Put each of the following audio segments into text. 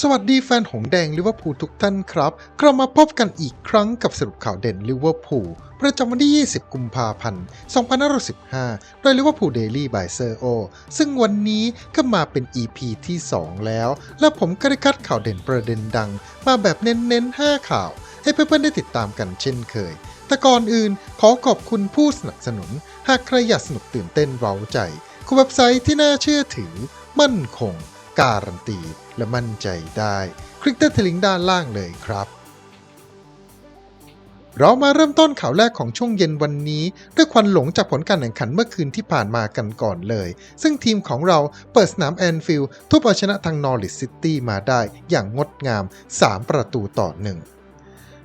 สวัสดีแฟนหงแดงลิเวอร์พูลทุกท่านครับ กลับมาพบกันอีกครั้งกับสรุปข่าวเด่นลิเวอร์พูลประจำวันที่ 20 กุมภาพันธ์ 2515 โดยลิเวอร์พูลเดลี่บายเซอร์โอ ซึ่งวันนี้ก็มาเป็น EP ที่ 2 แล้ว และผมก็ได้คัดข่าวเด่นประเด็นดัง มาแบบเน้นๆ 5 ข่าว ให้เพื่อนๆ ได้ติดตามกันเช่นเคย แต่ก่อนอื่นขอขอบคุณผู้สนับสนุน หากใครอยากสนุกตื่นเต้นเร้าใจคือเว็บไซต์ที่น่าเชื่อถือ มั่นคง การันตีและมั่นใจได้ คลิกที่ลิงก์ด้านล่างเลยครับ เรามาเริ่มต้นข่าวแรกของช่วงเย็นวันนี้ ด้วยควันหลงจากผลการแข่งขันเมื่อคืนที่ผ่านมากันก่อนเลย ซึ่งทีมของเราเปิดสนามแอนฟิลด์ทุบเอาชนะทางนอริสซิตี้มาได้อย่างงดงาม 3 ประตูต่อหนึ่ง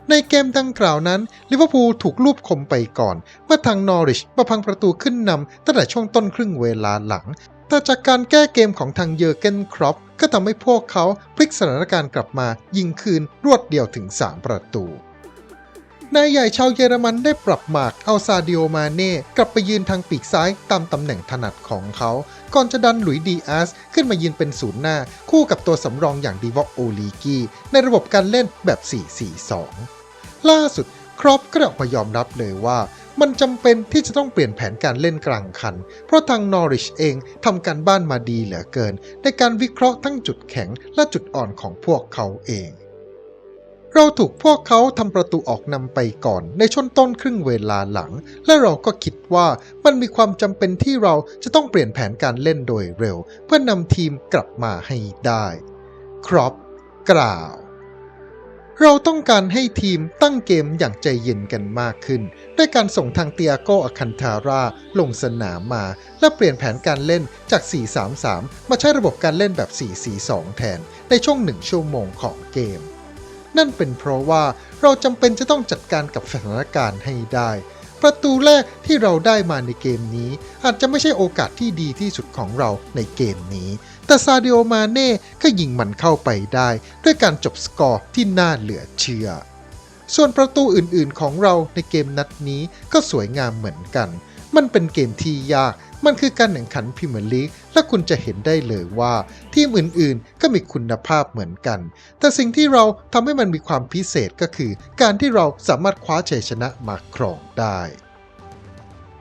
ในเกมดังกล่าวนั้นลิเวอร์พูลถูกลูบคมไปก่อน เมื่อทางนอริชประพังประตูขึ้นนำตั้งแต่ช่วงต้นครึ่งเวลาหลัง แต่จากการแก้เกมของทางเยอร์เกนครอปก็ทำให้พวกเขาพลิกสถานการณ์กลับมายิงคืนรวดเดียวถึง 3 ประตู นายใหญ่ชาวเยอรมันได้ปรับหมากเอาซาดิโอมาเน่กลับไปยืนทางปีกซ้ายตามตำแหน่งถนัดของเขา ก่อนจะดันหลุยดีอาสขึ้นมายืนเป็นศูนย์หน้า คู่กับตัวสำรองอย่างดีวอกโอลีกีในระบบการเล่นแบบ 4-4-2 ล่าสุดครอปก็ออกมายอมรับเลยว่า มันจำเป็นที่จะต้องเปลี่ยนแผนการเล่นกลางคัน เพราะทางนอริชเองทำการบ้านมาดีเหลือเกิน ในการวิเคราะห์ทั้งจุดแข็งและจุดอ่อนของพวกเขาเอง เราถูกพวกเขาทำประตูออกนำไปก่อนในช่วงต้นครึ่งเวลาหลัง และเราก็คิดว่ามันมีความจำเป็นที่เราจะต้องเปลี่ยนแผนการเล่นโดยเร็ว เพื่อนำทีมกลับมาให้ได้ ครอปกล่าว เราต้องการให้ทีมตั้งเกมอย่างใจเย็นกันมากขึ้น ด้วยการส่งทางเตียโกอาคันทาราลงสนามมา และเปลี่ยนแผนการเล่นจาก 4-3-3 มาใช้ระบบการเล่นแบบ 4-4-2 แทน ในช่วงหนึ่งชั่วโมงของเกม นั่นเป็นเพราะว่าเราจำเป็นจะต้องจัดการกับสถานการณ์ให้ได้ ประตูแรกที่เราได้มาในเกมนี้ อาจจะไม่ใช่โอกาสที่ดีที่สุดของเราในเกมนี้ แต่ซาดิโอมาเน่ก็ยิงมันเข้าไปได้ ด้วยการจบสกอร์ที่น่าเหลือเชื่อ ส่วนประตูอื่นๆของเราในเกมนัดนี้ก็สวยงามเหมือนกัน มันเป็นเกมที่ยาก มันคือการแข่งขันพรีเมียร์ลีกและคุณจะเห็นได้เลยว่าทีมอื่นๆ ก็มีคุณภาพเหมือนกัน แต่สิ่งที่เราทำให้มันมีความพิเศษก็คือ การที่เราสามารถคว้าชัยชนะมาครองได้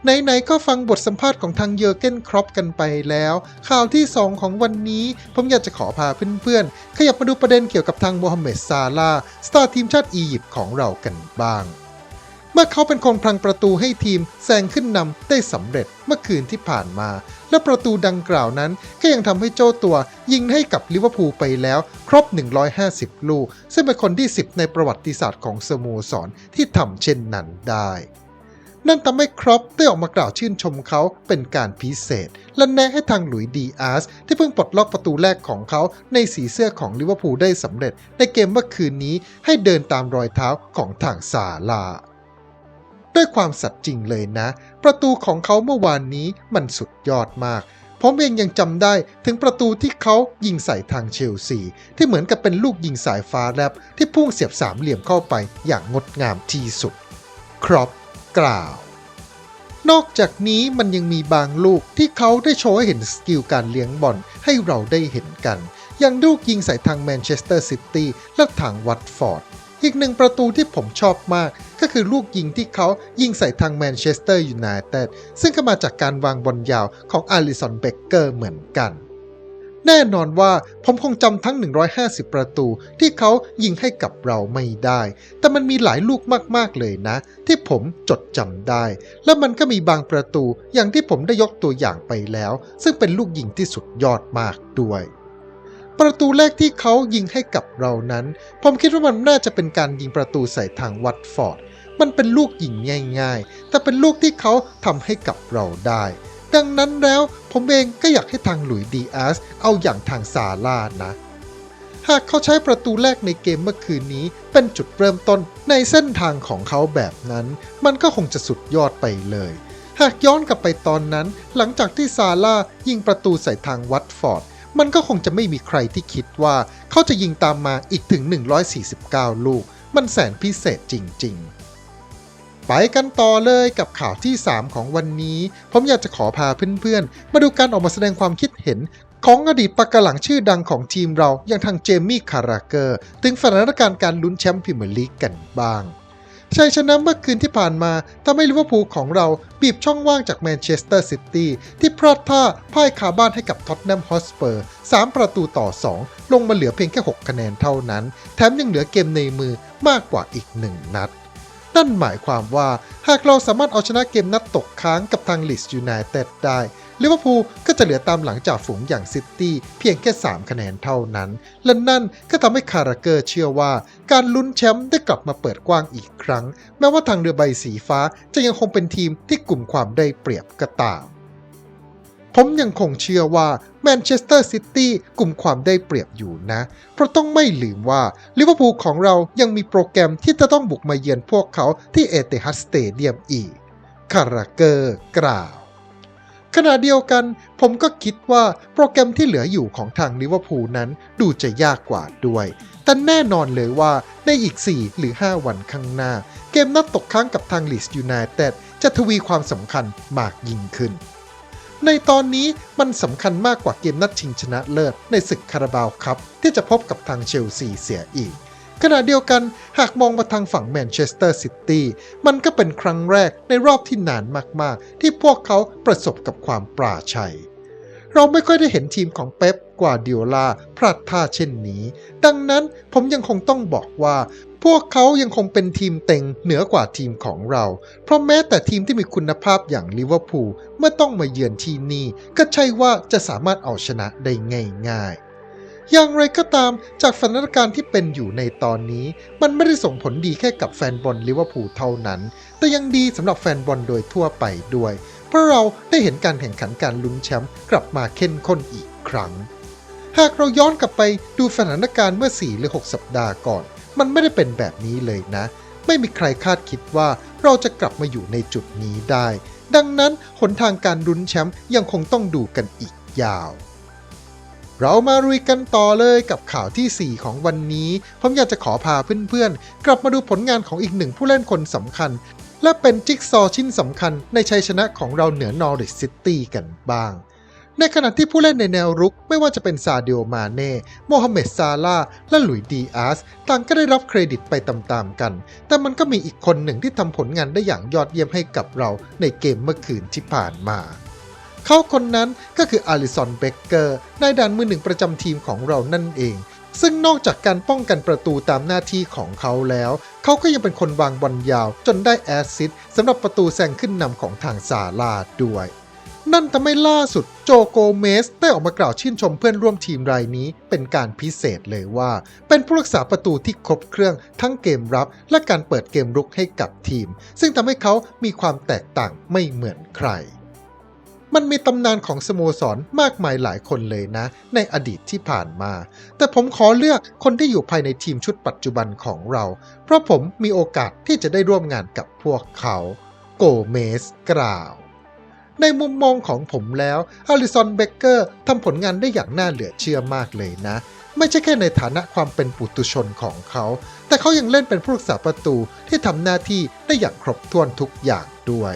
ไหนๆก็ฟังบทสัมภาษณ์ของทางเยอร์เกนครอปกันไปแล้ว ข่าวที่ 2 ของวันนี้ ผมอยากจะขอพาเพื่อนๆ ขยับมาดูประเด็นเกี่ยวกับทางโมฮัมเหม็ดซาลาสตาร์ทีมชาติอียิปต์ของเรากันบ้าง เมื่อเขาเป็นคนพลังประตูให้ทีมแซงขึ้นนำได้สำเร็จเมื่อคืนที่ผ่านมา และประตูดังกล่าวนั้นก็ยังทำให้โจ้ตัวยิงให้กับลิเวอร์พูลไปแล้วครบ 150 ลูก ซึ่งเป็นคนที่ 10 ในประวัติศาสตร์ของสโมสรที่ทำเช่นนั้นได้นั่นทำให้ครอปได้ออกมากล่าวชื่นชมเขาเป็นการพิเศษ และแนะให้ทางหลุยดีอาสที่เพิ่งปลดล็อกประตูแรกของเขาในสีเสื้อของลิเวอร์พูลได้สำเร็จ ในเกมเมื่อคืนนี้ให้เดินตามรอยเท้าของทางซาลา ด้วยความสัตย์จริงเลยนะ ประตูของเขาเมื่อวานนี้มันสุดยอดมาก ผมเองยังจำได้ถึงประตูที่เขายิงใส่ทางเชลซี ที่เหมือนกับเป็นลูกยิงสายฟ้าแลบที่พุ่งเสียบสามเหลี่ยมเข้าไปอย่างงดงามที่สุด ครอปกล่าว นอกจากนี้มันยังมีบางลูกที่เขาได้โชว์ให้เห็นสกิลการเลี้ยงบอลให้เราได้เห็นกัน อย่างลูกยิงใส่ทางแมนเชสเตอร์ซิตี้และทางวัตฟอร์ด อีกหนึ่งประตูที่ผมชอบมาก ก็คือลูกยิงที่เขายิงใส่ทางแมนเชสเตอร์ยูไนเต็ดซึ่งก็มาจากการวางบอลยาวของอาริสันเบเกอร์เหมือนกัน แน่นอนว่าผมคงจำทั้ง 150 ประตูที่เขายิงให้กับเราไม่ได้ แต่มันมีหลายลูกมากๆเลยนะ ที่ผมจดจำได้ และมันก็มีบางประตูอย่างที่ผมได้ยกตัวอย่างไปแล้ว ซึ่งเป็นลูกยิงที่สุดยอดมากด้วย ประตูแรกที่เขายิงให้กับเรานั้น ผมคิดว่ามันน่าจะเป็นการยิงประตูใส่ทางวัตฟอร์ด มันเป็นลูกยิงง่าย ๆ แต่เป็นลูกที่เขาทำให้กับเราได้ ดังนั้นแล้วผมเองก็อยากให้ทางหลุยดีอาสเอาอย่างทางซาร่านะ หากเขาใช้ประตูแรกในเกมเมื่อคืนนี้ เป็นจุดเริ่มต้นในเส้นทางของเขาแบบนั้น มันก็คงจะสุดยอดไปเลยหากย้อนกลับไปตอนนั้น หลังจากที่ซาร่ายิงประตูใส่ทางวัตฟอร์ด มันก็คงจะไม่มีใครที่คิดว่าเขาจะยิงตามมาอีกถึง 149 ลูก มันแสนพิเศษจริง ๆ ไปกันต่อเลยกับข่าวที่ 3 ของวันนี้ ผมอยากจะขอพาเพื่อนๆ มาดูการออกมาแสดงความคิดเห็นของอดีตปากกาหลังชื่อดังของทีมเราอย่างทางเจมี่คาราเกอร์ ถึงสถานการณ์การลุ้นแชมป์พรีเมียร์ลีกกันบ้าง ชัยชนะเมื่อคืนที่ผ่านมาทำให้ลิเวอร์พูลของเราบีบช่องว่างจากแมนเชสเตอร์ซิตี้ที่พลาดท่าพ่ายคาบ้านให้กับท็อตแนมฮอสเปอร์ 3 ประตูต่อ 2 ลงมาเหลือเพียงแค่ 6 คะแนนเท่านั้น แถมยังเหลือเกมในมือมากกว่าอีก 1 นัด นั่นหมายความว่าหากเราสามารถเอาชนะเกมนัดตกค้างกับทางลิสยูไนเต็ดได้ ลิเวอร์พูลก็จะเหลือตามหลังจากฝูงอย่างซิตี้เพียงแค่ 3 คะแนนเท่านั้น และนั่นก็ทำให้คาราเกอร์เชื่อว่า การลุ้นแชมป์ได้กลับมาเปิดกว้างอีกครั้ง แม้ว่าทางเรือใบสีฟ้าจะยังคงเป็นทีมที่กลุ่มความได้เปรียบก็ตามผมยังคงเชื่อว่าแมนเชสเตอร์ซิตี้กลุ่มความได้เปรียบอยู่นะ เพราะต้องไม่ลืมว่าลิเวอร์พูลของเรายังมีโปรแกรมที่จะต้องบุกมาเยือนพวกเขาที่เอเตฮัดสเตเดียมอีก คาราเกอร์กล่าว ขณะเดียวกันผมก็คิดว่าโปรแกรมที่เหลืออยู่ของทางลิเวอร์พูลนั้นดูจะยากกว่าด้วย แต่แน่นอนเลยว่าในอีก 4 หรือ 5 วันข้างหน้า เกมนัดตกค้างกับทางลิสยูไนเต็ดจะทวีความสำคัญมากยิ่งขึ้น ในตอนนี้มันสำคัญมากกว่าเกมนัดชิงชนะเลิศในศึกคาราบาวครับที่จะพบกับทางเชลซีเสียอีก ขณะเดียวกันหากมองมาทางฝั่งแมนเชสเตอร์ซิตี้มันก็เป็นครั้งแรกในรอบที่นานมากๆ ที่พวกเขาประสบกับความปราชัย เราไม่ค่อยได้เห็นทีมของเป๊ปกวาดิโอลาพลาดท่าเช่นนี้ ดังนั้นผมยังคงต้องบอกว่า พวกเขายังคงเป็นทีมเต็งเหนือกว่าทีมของเรา เพราะแม้แต่ทีมที่มีคุณภาพอย่างลิเวอร์พูลเมื่อต้องมาเยือนที่นี่ก็ใช่ว่าจะสามารถเอาชนะได้ง่ายๆ อย่างไรก็ตามจากสถานการณ์ที่เป็นอยู่ในตอนนี้ มันไม่ได้ส่งผลดีแค่กับแฟนบอลลิเวอร์พูลเท่านั้น แต่ยังดีสำหรับแฟนบอลโดยทั่วไปด้วย เพราะเราได้เห็นการแข่งขันการลุ้นแชมป์กลับมาเข้มข้นอีกครั้ง หากเราย้อนกลับไปดูสถานการณ์เมื่อ 4 หรือ 6 สัปดาห์ก่อน มันไม่ได้เป็นแบบนี้เลยนะ ไม่มีใครคาดคิดว่าเราจะกลับมาอยู่ในจุดนี้ได้ ดังนั้นหนทางการลุ้นแชมป์ยังคงต้องดูกันอีกยาว เรามารุยกันต่อเลยกับข่าวที่ 4 ของวันนี้ ผมอยากจะขอพาเพื่อนๆ กลับมาดูผลงานของอีกหนึ่งผู้เล่นคนสำคัญ และเป็นจิ๊กซอว์ชิ้นสำคัญในชัยชนะของเราเหนือนอริสซิตี้กันบ้าง ในขณะที่ผู้เล่นในแนวรุกไม่ว่าจะเป็นซาเดิโอมาเน่โมฮัมเหม็ดซาลาและหลุยดีอาสต่างก็ได้รับเครดิตไปตามๆกัน แต่มันก็มีอีกคนหนึ่งที่ทำผลงานได้อย่างยอดเยี่ยมให้กับเราในเกมเมื่อคืนที่ผ่านมา เขาคนนั้นก็คืออาริสันเบเกอร์นายด่านมือหนึ่งประจำทีมของเรานั่นเอง ซึ่งนอกจากการป้องกันประตูตามหน้าที่ของเขาแล้ว เขาก็ยังเป็นคนวางบอลยาวจนได้แอสซิสสำหรับประตูแซงขึ้นนำของทางซาลาด้วยนั่นทำให้ล่าสุดโจโกเมสได้ออกมากล่าวชื่นชมเพื่อนร่วมทีมรายนี้เป็นการพิเศษเลยว่า เป็นผู้รักษาประตูที่ครบเครื่องทั้งเกมรับและการเปิดเกมรุกให้กับทีม ซึ่งทำให้เขามีความแตกต่างไม่เหมือนใคร มันมีตำนานของสโมสรมากมายหลายคนเลยนะ ในอดีตที่ผ่านมา แต่ผมขอเลือกคนที่อยู่ภายในทีมชุดปัจจุบันของเรา เพราะผมมีโอกาสที่จะได้ร่วมงานกับพวกเขา โกเมสกล่าว ในมุมมองของผมแล้วอลิสันเบเกอร์ทำผลงานได้อย่างน่าเหลือเชื่อมากเลยนะไม่ใช่แค่ในฐานะความเป็นปุตุชนของเขา แต่เขายังเล่นเป็นผู้รักษาประตูที่ทำหน้าที่ได้อย่างครบถ้วนทุกอย่างด้วย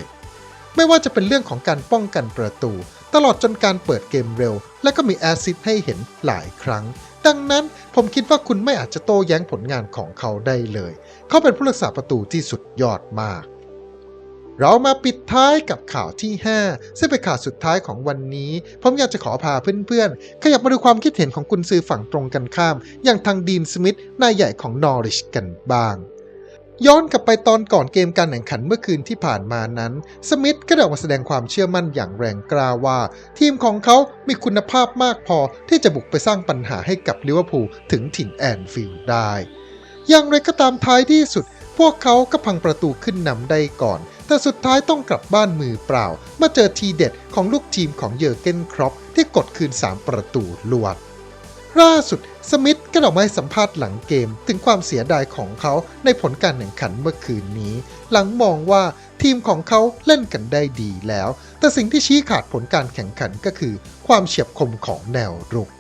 ไม่ว่าจะเป็นเรื่องของการป้องกันประตู ตลอดจนการเปิดเกมเร็ว และก็มีแอสซิสให้เห็นหลายครั้ง ดังนั้นผมคิดว่าคุณไม่อาจจะโต้แย้งผลงานของเขาได้เลย เขาเป็นผู้รักษาประตูที่สุดยอดมาก เรามาปิดท้ายกับข่าวที่ 5 ซึ่งเป็นข่าวสุดท้ายของวันนี้ ผมอยากจะขอพาเพื่อนๆ ขยับมาดูความคิดเห็นของกุนซือฝั่งตรงกันข้าม อย่างทางดีนสมิธนายใหญ่ของนอริชกันบ้าง ย้อนกลับไปตอนก่อนเกมการแข่งขันเมื่อคืนที่ผ่านมานั้น สมิธก็ได้ออกมาแสดงความเชื่อมั่นอย่างแรงกล้าว่า ทีมของเขามีคุณภาพมากพอที่จะบุกไปสร้างปัญหาให้กับลิเวอร์พูลถึงถิ่นแอนฟิลด์ได้ อย่างไรก็ตามท้ายที่สุด พวกเขาก็พังประตูขึ้นนำได้ก่อน แต่สุดท้ายต้องกลับบ้านมือเปล่าเมื่อเจอทีเด็ดของลูกทีมของเยอร์เกนครอปที่กดคืน 3 ประตูลวดล่าสุด สมิธ ก็ออกมาให้สัมภาษณ์หลังเกม ถึงความเสียดายของเขาในผลการแข่งขันเมื่อคืนนี้ หลังมองว่าทีมของเขาเล่นกันได้ดีแล้ว แต่สิ่งที่ชี้ขาดผลการแข่งขันก็คือ ความเฉียบคมของแนวรุก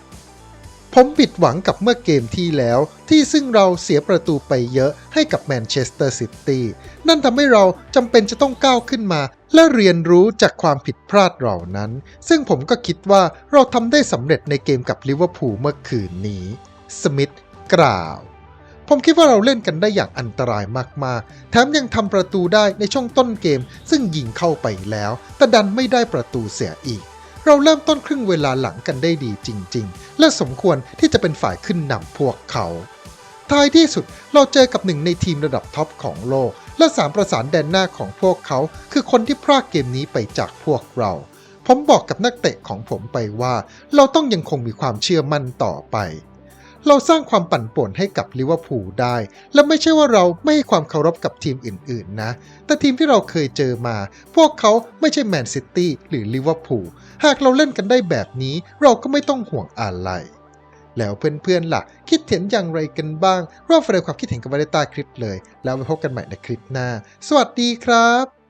ผมผิดหวังกับเมื่อเกมที่แล้วที่ซึ่งเราเสียประตูไปเยอะให้กับแมนเชสเตอร์ซิตี้นั่นทำให้เราจำเป็นจะต้องก้าวขึ้นมา และเรียนรู้จากความผิดพลาดเหล่านั้น ซึ่งผมก็คิดว่าเราทำได้สำเร็จในเกมกับลิเวอร์พูลเมื่อคืนนี้ สมิธกล่าว ผมคิดว่าเราเล่นกันได้อย่างอันตรายมากๆ แถมยังทำประตูได้ในช่วงต้นเกม ซึ่งยิงเข้าไปแล้ว แต่ดันไม่ได้ประตูเสียอีก เราเริ่มต้นครึ่งเวลาหลังกันได้ดีจริง ๆ และสมควรที่จะเป็นฝ่ายขึ้นนำพวกเขาท้ายที่สุดเราเจอกับหนึ่งในทีมระดับท็อปของโลก และสามประสานแดนหน้าของพวกเขา คือคนที่พรากเกมนี้ไปจากพวกเรา ผมบอกกับนักเตะของผมไปว่า เราต้องยังคงมีความเชื่อมั่นต่อไป เราสร้างความปั่นป่วนให้กับลิเวอร์พูลได้ และไม่ใช่ว่าเราไม่ให้ความเคารพกับทีมอื่นๆนะ แต่ทีมที่เราเคยเจอมา พวกเขาไม่ใช่แมนซิตี้หรือลิเวอร์พูล หากเราเล่นกันได้แบบนี้เราก็ไม่ต้องห่วงอะไร แล้วเพื่อนๆล่ะ คิดเห็นอย่างไรกันบ้างร่วมแสดงความคิดเห็นกันไว้ในใต้คลิปเลย แล้วไว้พบกันใหม่ในคลิปหน้า สวัสดีครับ